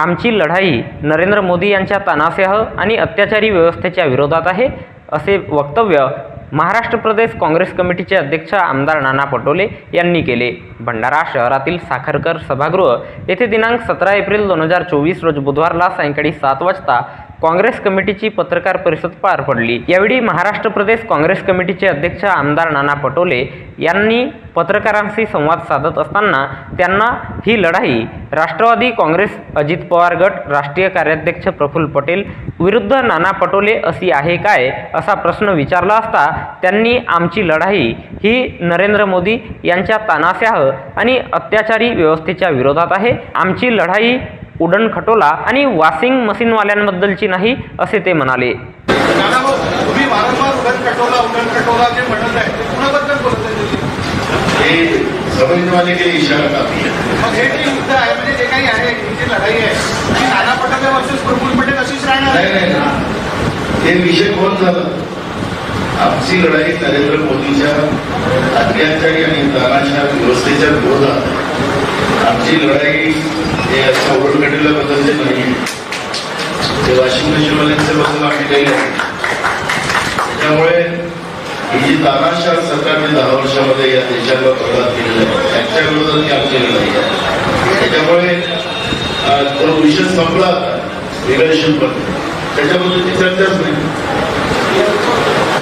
आमची लढाई नरेंद्र मोदी यांच्या तानासेह आणि अत्याचारी व्यवस्थेच्या विरोधात आहे असे वक्तव्य महाराष्ट्र प्रदेश काँग्रेस कमिटीचे अध्यक्ष आमदार नाना पटोले यांनी केले. भंडारा शहरातील साखरकर सभागृह येथे दिनांक सतरा एप्रिल दोन हजार चोवीस रोज बुधवारला सायंकाळी सात वाजता काँग्रेस कमिटीची पत्रकार परिषद पार पडली. यावेळी महाराष्ट्र प्रदेश काँग्रेस कमिटीचे अध्यक्ष आमदार नाना पटोले यांनी पत्रकारांशी संवाद साधत असताना त्यांना ही लढाई राष्ट्रवादी काँग्रेस अजित पवार गट राष्ट्रीय कार्याध्यक्ष प्रफुल्ल पटेल विरुद्ध नाना पटोले अशी आहे काय असा प्रश्न विचारला असता त्यांनी आमची लढाई ही नरेंद्र मोदी यांच्या तानास्याह आणि अत्याचारी व्यवस्थेच्या विरोधात आहे. आमची लढाई उडण खटोला आणि वॉशिंग मशीनवाल्यांबद्दलची नाही असे ते म्हणाले. समझने के लिए इशारा काफी है मग हे जे युद्ध आहे म्हणजे जे काही आहे ही जी लढाई आहे ती नाना पटोले वर्सेस प्रफुल्ल पटेल अशीच राहणार नाही आहे नाही हे विषय कोण झालं. आमची लढाई नरेंद्र मोदीच्या अत्याचारी आणि व्यवस्थेच्या विरोधात. आहे. आमची लढाई हे असं ओळखलेल्या बदलले नाही ते वॉशिंग मशीनवाल्यांच्या बदल आम्ही काही नाही. त्यामुळे ही जी तानाशाह सरकारने दहा वर्षामध्ये या देशाला प्रदान केलेलं आहे त्यांच्या विरोधात काम केलेलं नाही त्याच्यामुळे तो विषय संपला रिलेशन पण त्याच्याबद्दलची चर्चाच नाही.